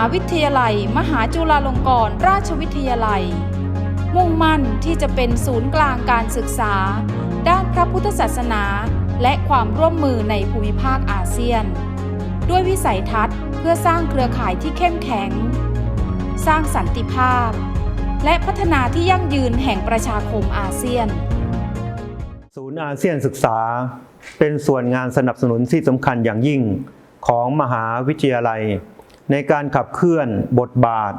มหาวิทยาลัย มหาจุฬาลงกรณราชวิทยาลัย มุ่งมั่นที่จะเป็นศูนย์กลางการศึกษา ด้านพระพุทธศาสนา และความร่วมมือในภูมิภาคอาเซียน ด้วยวิสัยทัศน์เพื่อสร้างเครือข่ายที่เข้มแข็ง สร้างสันติภาพ และพัฒนาที่ยั่งยืนแห่งประชาคมอาเซียน ศูนย์อาเซียนศึกษา เป็นส่วนงานสนับสนุนที่สำคัญอย่างยิ่งของมหาวิทยาลัย ในการขับเคลื่อนบทบาท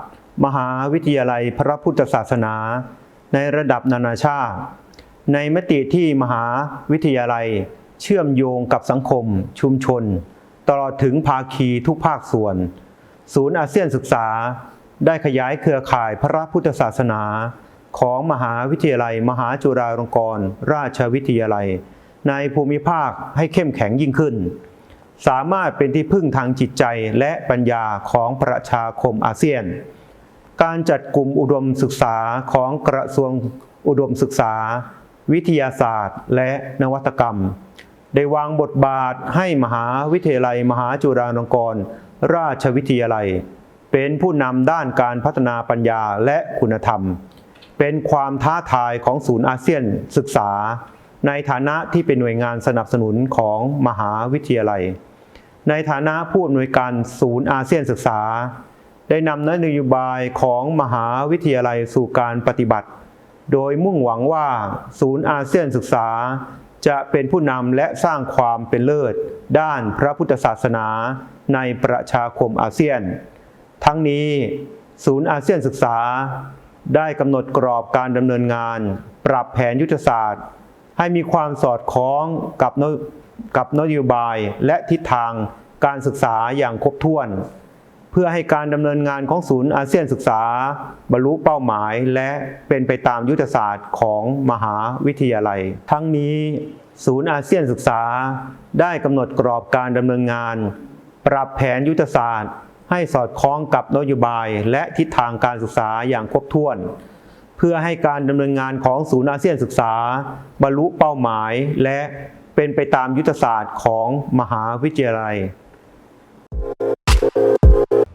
มหาวิทยาลัยพระพุทธศาสนา ในระดับนานาชาติ ในมติที่มหาวิทยาลัย เชื่อมโยงกับสังคม ชุมชน ตลอดถึงภาคีทุกภาคส่วน ศูนย์อาเซียนศึกษาได้ขยายเครือข่ายพระพุทธศาสนา ของมหาวิทยาลัย มหาจุฬาลงกรณราชวิทยาลัย ในภูมิภาคให้เข้มแข็งยิ่งขึ้น สามารถเป็นที่พึ่งทางจิตใจและปัญญาของประชาคมอาเซียน การจัดกลุ่มอุดมศึกษาของกระทรวงอุดมศึกษา วิทยาศาสตร์ และนวัตกรรม ได้วางบทบาทให้มหาวิทยาลัย มหาจุฬาลงกรณราชวิทยาลัย เป็นผู้นำด้านการพัฒนาปัญญาและคุณธรรม เป็นความท้าทายของศูนย์อาเซียนศึกษา ในฐานะที่เป็นหน่วยงานสนับสนุนของมหาวิทยาลัย ในฐานะผู้อำนวยการศูนย์อาเซียนศึกษา ได้นำนโยบายของมหาวิทยาลัยสู่การปฏิบัติ โดยมุ่งหวังว่าศูนย์อาเซียนศึกษา จะเป็นผู้นำและสร้างความเป็นเลิศ ด้านพระพุทธศาสนาในประชาคมอาเซียน ทั้งนี้ ศูนย์อาเซียนศึกษา ได้กำหนดกรอบการดำเนินงาน ปรับแผนยุทธศาสตร์ ให้มีความสอดคล้องกับ กับนโยบายและทิศทางการศึกษาอย่างครบถ้วน เพื่อให้การดำเนินงานของศูนย์อาเซียนศึกษา บรรลุเป้าหมายและเป็นไปตามยุทธศาสตร์ของมหาวิทยาลัย ทั้งนี้ ศูนย์อาเซียนศึกษาได้กำหนดกรอบการดำเนินงาน ปรับแผนยุทธศาสตร์ ให้สอดคล้องกับนโยบายและทิศทางการศึกษาอย่างครบถ้วนเพื่อให้การดำเนินงานของศูนย์อาเซียนศึกษา บรรลุเป้าหมายและ เป็นไปตามยุทธศาสตร์ของมหาวิทยาลัย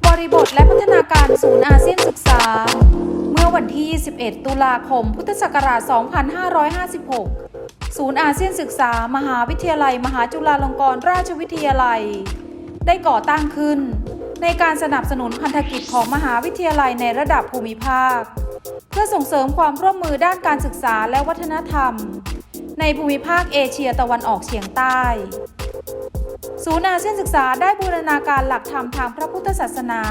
บริบทและพัฒนาการศูนย์อาเซียนศึกษา เมื่อวันที่ 21 ตุลาคม พุทธศักราช 2556 ศูนย์อาเซียนศึกษา มหาวิทยาลัย มหาจุฬาลงกรณราชวิทยาลัย ได้ก่อตั้งขึ้น ในการสนับสนุนพันธกิจของมหาวิทยาลัยในระดับภูมิภาค เพื่อส่งเสริมความร่วมมือด้านการศึกษาและวัฒนธรรม ในภูมิภาคเอเชียตะวันออกเฉียงใต้ ศูนย์อาเซียนศึกษาได้บูรณาการหลักธรรมทางพระพุทธศาสนา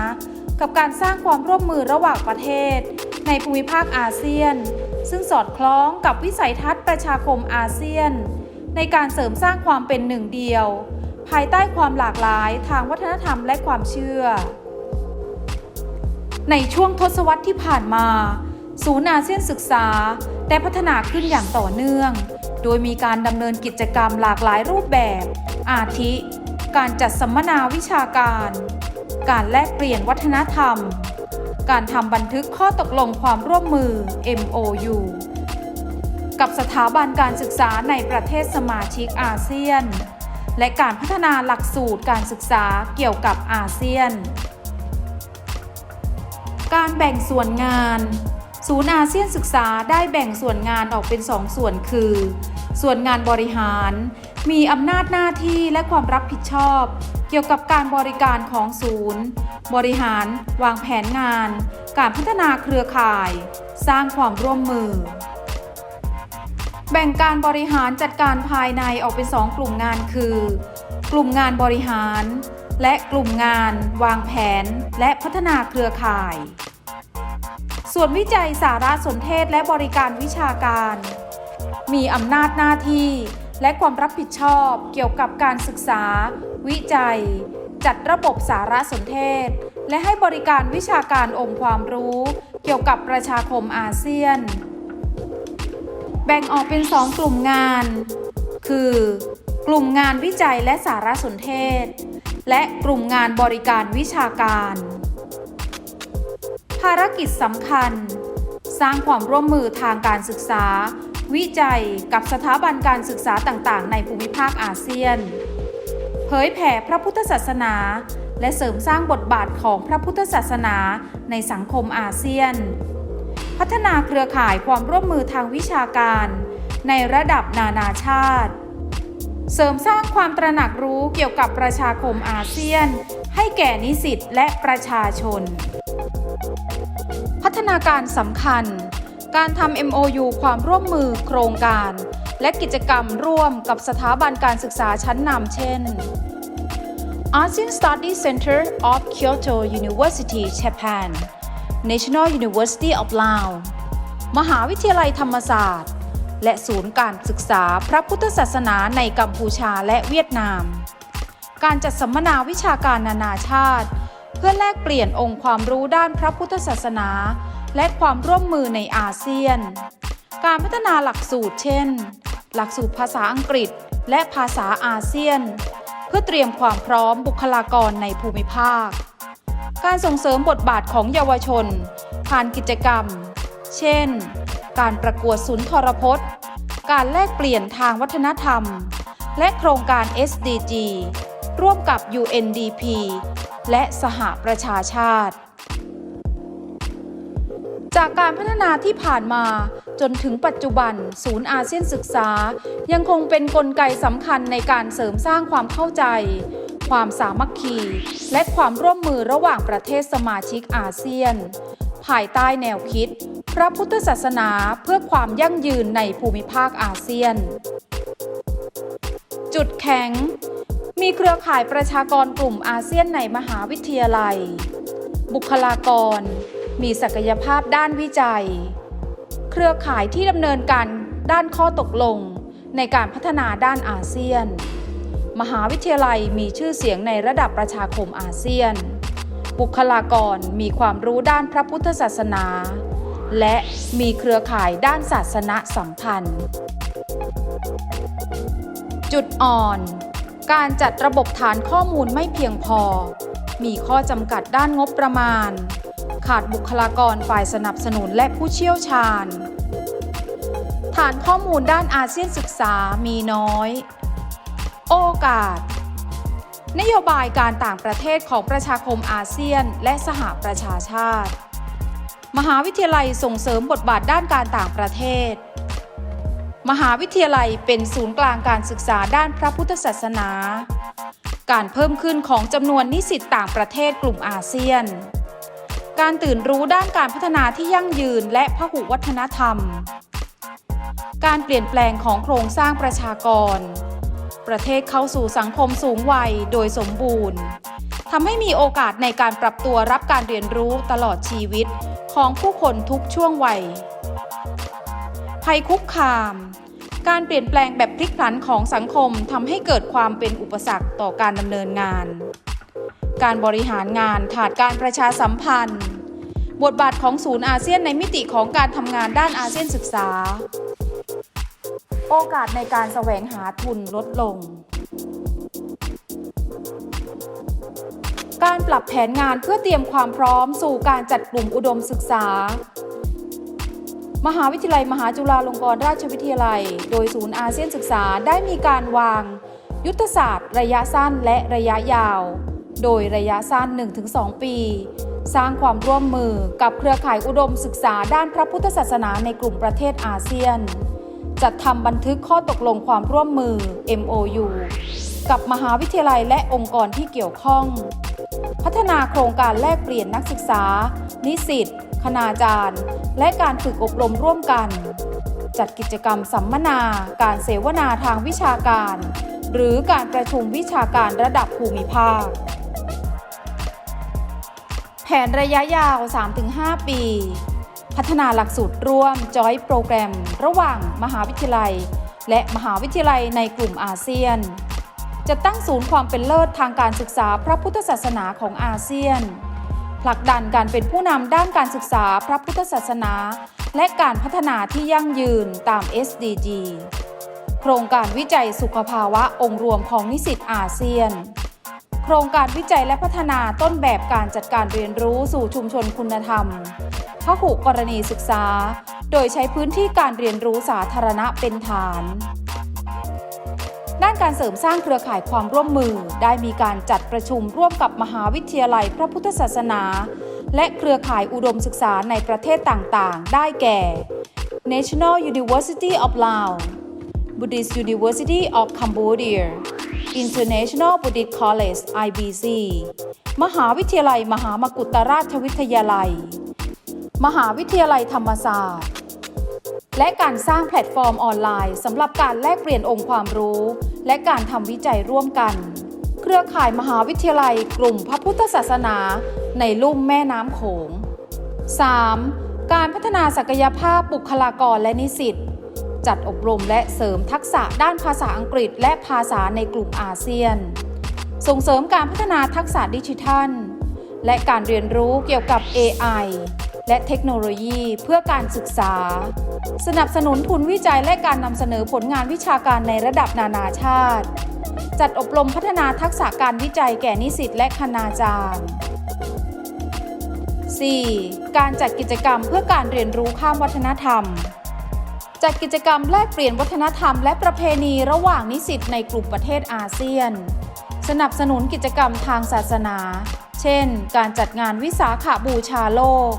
กับการสร้างความร่วมมือระหว่างประเทศ ในภูมิภาคอาเซียน ซึ่งสอดคล้องกับวิสัยทัศน์ประชาคมอาเซียน ในการเสริมสร้างความเป็นหนึ่งเดียว ภายใต้ความหลากหลายทางวัฒนธรรมและความเชื่อ ในช่วงทศวรรษที่ผ่านมา ศูนย์อาเซียนศึกษาได้พัฒนาขึ้นอย่างต่อเนื่อง โดยมีการดำเนินกิจกรรมหลากหลายรูปแบบ อาทิ การจัดสัมมนาวิชาการ การแลกเปลี่ยนวัฒนธรรม การทำบันทึกข้อตกลงความร่วมมือ MOU กับสถาบันการศึกษาในประเทศสมาชิกอาเซียน และการพัฒนาหลักสูตรการศึกษาเกี่ยวกับอาเซียน การแบ่งส่วนงาน ศูนย์อาเซียนศึกษาได้แบ่งส่วนงานออกเป็นสองส่วนคือ ส่วนงานบริหาร มีอำนาจหน้าที่และความรับผิดชอบ เกี่ยวกับการบริการของศูนย์ บริหาร วางแผนงาน การพัฒนาเครือข่าย สร้างความร่วมมือ แบ่งการบริหารจัดการภายในออกเป็นสองกลุ่มงานคือ กลุ่มงานบริหาร และกลุ่มงาน วางแผน และพัฒนาเครือข่าย ส่วนวิจัยสารสนเทศและบริการวิชาการ มีอำนาจหน้าที่ และความรับผิดชอบเกี่ยวกับการศึกษา วิจัย จัดระบบสารสนเทศ และให้บริการวิชาการองค์ความรู้ เกี่ยวกับประชาคมอาเซียน แบ่งออกเป็น2กลุ่มงาน คือ กลุ่มงานวิจัยและสารสนเทศ และกลุ่มงานบริการวิชาการ ภารกิจสำคัญ สร้างความร่วมมือทางการศึกษา วิจัยกับสถาบันการศึกษาต่างๆ ในภูมิภาคอาเซียน เผยแผ่พระพุทธศาสนา และเสริมสร้างบทบาทของพระพุทธศาสนาในสังคมอาเซียน พัฒนาเครือข่ายความร่วมมือทางวิชาการ ในระดับนานาชาติ เสริมสร้างความตระหนักรู้เกี่ยวกับประชาคมอาเซียน ให้แก่นิสิตและประชาชน พัฒนาการสำคัญ การทำ MOU ความร่วมมือโครงการ และกิจกรรมร่วมกับสถาบันการศึกษาชั้นนำเช่น ASEAN Study Center of Kyoto University Japan National University of Laos มหาวิทยาลัยธรรมศาสตร์ และศูนย์การศึกษาพระพุทธศาสนาในกัมพูชาและเวียดนาม การจัดสัมมนาวิชาการนานาชาติ เพื่อแลกเปลี่ยนองค์ความรู้ด้านพระพุทธศาสนา และความร่วมมือในอาเซียน การพัฒนาหลักสูตรเช่น หลักสูตรภาษาอังกฤษ และภาษาอาเซียน เพื่อเตรียมความพร้อมบุคลากรในภูมิภาค การส่งเสริมบทบาทของเยาวชน ผ่านกิจกรรม เช่น การประกวดสุนทรพจน์ การแลกเปลี่ยนทางวัฒนธรรม และโครงการ SDG ร่วมกับ UNDP และสหประชาชาติ จากการพัฒนาที่ผ่านมา จนถึงปัจจุบัน ศูนย์อาเซียนศึกษา ยังคงเป็นนกลไกสำคัญในการเสริมสร้างความเข้าใจ ความสามัคคี และความร่วมมือระหว่างประเทศสมาชิกอาเซียน ภายใต้แนวคิด พระพุทธศาสนาเพื่อความยั่งยืนในภูมิภาคอาเซียน จุดแข็ง มีเครือข่ายประชากรกลุ่มอาเซียนในมหาวิทยาลัย บุคลากร มีศักยภาพด้านวิจัย เครือข่ายที่ดำเนินการด้านข้อตกลงในการพัฒนาด้านอาเซียน มหาวิทยาลัยมีชื่อเสียงในระดับประชาคมอาเซียน บุคลากรมีความรู้ด้านพระพุทธศาสนา และมีเครือข่ายด้านศาสนสัมพันธ์ จุดอ่อน การจัดระบบฐานข้อมูลไม่เพียงพอ มีข้อจำกัดด้านงบประมาณ ขาดบุคลากรฝ่ายสนับสนุนและผู้เชี่ยวชาญ ฐานข้อมูลด้านอาเซียนศึกษามีน้อย โอกาส นโยบายการต่างประเทศของประชาคมอาเซียนและสหประชาชาติ มหาวิทยาลัยส่งเสริมบทบาทด้านการต่างประเทศ มหาวิทยาลัยเป็นศูนย์กลางการศึกษาด้านพระพุทธศาสนา การเพิ่มขึ้นของจำนวนนิสิตต่างประเทศกลุ่มอาเซียน การตื่นรู้ด้านการพัฒนาที่ยั่งยืนและพหุวัฒนธรรม การเปลี่ยนแปลงของโครงสร้างประชากร ประเทศเข้าสู่สังคมสูงวัยโดยสมบูรณ์ทำให้มีโอกาสในการปรับตัวรับการเรียนรู้ตลอดชีวิตของผู้คนทุกช่วงวัย ภัยคุกคาม การเปลี่ยนแปลงแบบพลิกผันของสังคมทำให้เกิดความเป็นอุปสรรคต่อการดำเนินงาน การบริหารงานขาดการประชาสัมพันธ์ บทบาทของศูนย์อาเซียนในมิติของการทำงานด้านอาเซียนศึกษา โอกาสในการแสวงหาทุนลดลง การปรับแผนงานเพื่อเตรียมความพร้อมสู่การจัดกลุ่มอุดมศึกษา มหาวิทยาลัยมหาจุฬาลงกรณราชวิทยาลัย โดยศูนย์อาเซียนศึกษาได้มีการวาง ยุทธศาสตร์ ระยะสั้นและระยะยาว โดยระยะสั้น 1-2 ปี สร้างความร่วมมือกับเครือข่ายอุดมศึกษาด้านพระพุทธศาสนาในกลุ่มประเทศอาเซียน จัดทำบันทึกข้อตกลงความร่วมมือ MOU กับมหาวิทยาลัยและองค์กรที่เกี่ยวข้อง พัฒนาโครงการแลกเปลี่ยนนักศึกษา นิสิต คณาจารย์ และการฝึกอบรมร่วมกัน จัดกิจกรรมสัมมนา การเสวนาทางวิชาการ หรือการประชุมวิชาการระดับภูมิภาค แผนระยะยาว 3-5 ปี พัฒนาหลักสูตรร่วม Joint โปรแกรม ระหว่างมหาวิทยาลัย และมหาวิทยาลัยในกลุ่มอาเซียน จะตั้งศูนย์ความเป็นเลิศทางการศึกษาพระพุทธศาสนาของอาเซียน ผลักดันการเป็นผู้นำด้านการศึกษาพระพุทธศาสนา และการพัฒนาที่ยั่งยืนตาม SDG โครงการวิจัยสุขภาวะองค์รวมของนิสิตอาเซียน โครงการวิจัยและพัฒนาต้นแบบการจัดการเรียนรู้สู่ชุมชนคุณธรรมพหุกรณีศึกษา โดยใช้พื้นที่การเรียนรู้สาธารณะเป็นฐาน ด้านการเสริมสร้างเครือข่ายความร่วมมือได้มีการจัดประชุมร่วมกับมหาวิทยาลัยพระพุทธศาสนา และเครือข่ายอุดมศึกษาในประเทศต่างๆ ได้แก่ National University of Laos Buddhist University of Cambodia International Buddhist College IBC มหาวิทยาลัยมหามกุฏราชวิทยาลัย มหาวิทยาลัยธรรมศาสตร์ และการสร้างแพลตฟอร์มออนไลน์สำหรับการแลกเปลี่ยนองค์ความรู้ และการทำวิจัยร่วมกัน เครือข่ายมหาวิทยาลัยกลุ่มพระพุทธศาสนาในลุ่มแม่น้ำโขง 3. การพัฒนาศักยภาพบุคลากรและนิสิต จัดอบรมและเสริมทักษะด้านภาษาอังกฤษ และภาษาในกลุ่มอาเซียน ส่งเสริมการพัฒนาทักษะดิจิทัล และการเรียนรู้เกี่ยวกับ AI และเทคโนโลยีเพื่อการศึกษา สนับสนุนทุนวิจัยและการนำเสนอผลงานวิชาการในระดับนานาชาติ จัดอบรมพัฒนาทักษะการวิจัยแก่นิสิตและคณาจารย์ 4. การจัดกิจกรรมเพื่อการเรียนรู้ข้ามวัฒนธรรม จัดกิจกรรมแลกเปลี่ยนวัฒนธรรมและประเพณีระหว่างนิสิตในกลุ่มประเทศอาเซียน สนับสนุนกิจกรรมทางศาสนา เช่น การจัดงานวิสาขาบูชาโลก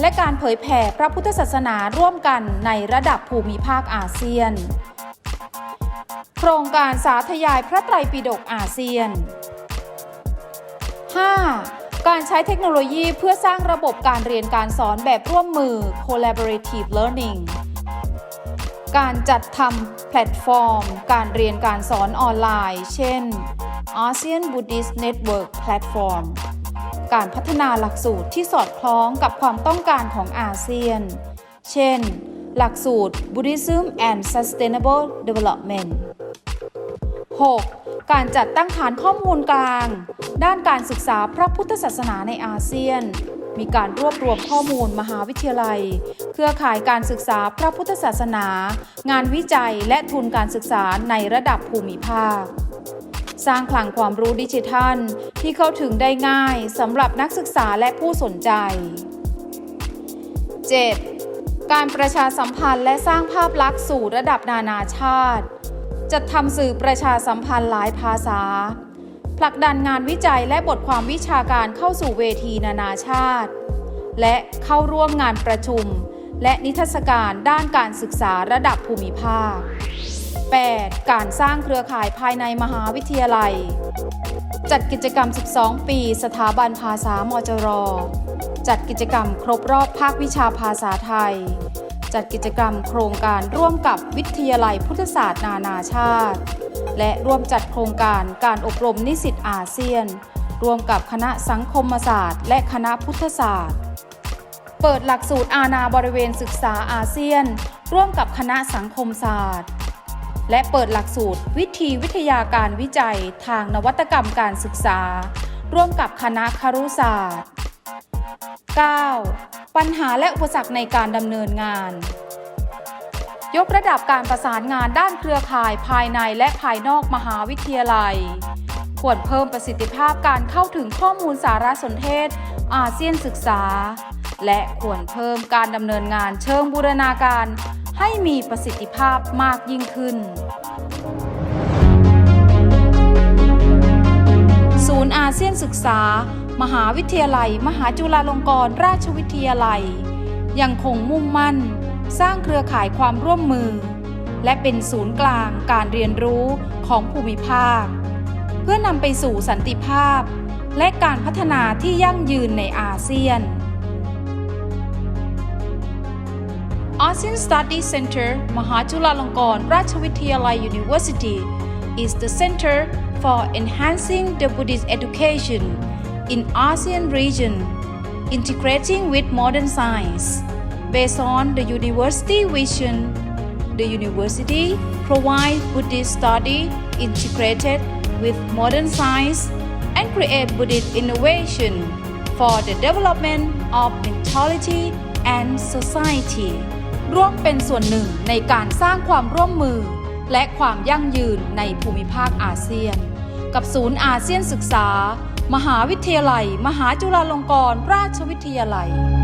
และการเผยแผ่พระพุทธศาสนาร่วมกันในระดับภูมิภาคอาเซียน โครงการสาธยายพระไตรปิฎกอาเซียน 5. การใช้เทคโนโลยีเพื่อสร้างระบบการเรียนการสอนแบบร่วมมือ collaborative learning การจัดทำแพลตฟอร์ม การเรียนการสอนออนไลน์ เช่น ASEAN Buddhist Network Platform การพัฒนาหลักสูตรที่สอดคล้องกับความต้องการของอาเซียน เช่น หลักสูตร Buddhism and Sustainable Development 6. การจัดตั้งฐานข้อมูลกลาง ด้านการศึกษาพระพุทธศาสนาในอาเซียน มีการรวบรวมข้อมูลมหาวิทยาลัย เครือข่ายการศึกษาพระพุทธศาสนา งานวิจัยและทุนการศึกษาในระดับภูมิภาค สร้างคลังความรู้ดิจิทัล ที่เข้าถึงได้ง่ายสำหรับนักศึกษาและผู้สนใจ 7. การประชาสัมพันธ์และสร้างภาพลักษณ์สู่ระดับนานาชาติ จัดทำสื่อประชาสัมพันธ์หลายภาษา ผลักดันงานวิจัยและบทความวิชาการเข้าสู่เวทีนานาชาติ และเข้าร่วมงานประชุม และนิทรรศการด้านการศึกษาระดับภูมิภาค 8. การสร้างเครือข่ายภายในมหาวิทยาลัย จัดกิจกรรม 12 ปี สถาบันภาษามจร จัดกิจกรรมครบรอบภาควิชาภาษาไทย จัดกิจกรรมโครงการร่วมกับวิทยาลัยพุทธศาสตร์นานาชาติ และร่วมจัดโครงการการอบรมนิสิตอาเซียน ร่วมกับคณะสังคมศาสตร์ และคณะพุทธศาสตร์ เปิดหลักสูตรอาณาบริเวณศึกษาอาเซียน ร่วมกับคณะสังคมศาสตร์ และเปิดหลักสูตรวิธีวิทยาการวิจัยทางนวัตกรรมการศึกษา ร่วมกับคณะครุศาสตร์ 9. ปัญหาและอุปสรรคในการดำเนินงาน ยกระดับการประสานงานด้านเครือข่ายภายในและภายนอกมหาวิทยาลัย ควรเพิ่มประสิทธิภาพการเข้าถึงข้อมูลสารสนเทศ อาเซียนศึกษา และควรเพิ่มการดำเนินงานเชิงบูรณาการ ให้มีประสิทธิภาพมากยิ่งขึ้น ศูนย์อาเซียนศึกษา มหาวิทยาลัย มหาจุฬาลงกรณราชวิทยาลัย ยังคงมุ่งมั่น สร้างเครือข่ายความร่วมมือ และเป็นศูนย์กลางการเรียนรู้ของภูมิภาค เพื่อนำไปสู่สันติภาพ และการพัฒนาที่ยั่งยืนในอาเซียน ASEAN Study Center มหาจุฬาลงกรณราชวิทยาลัย University is the center for enhancing the Buddhist education in ASEAN region, integrating with modern science. Based on the university vision, the university provides Buddhist study integrated with modern science and create Buddhist innovation for the development of mentality and society ร่วมเป็นส่วนหนึ่งในการสร้างความร่วมมือ และความยั่งยืนในภูมิภาคอาเซียน กับศูนย์อาเซียนศึกษา มหาวิทยาลัย มหาจุฬาลงกรณราชวิทยาลัย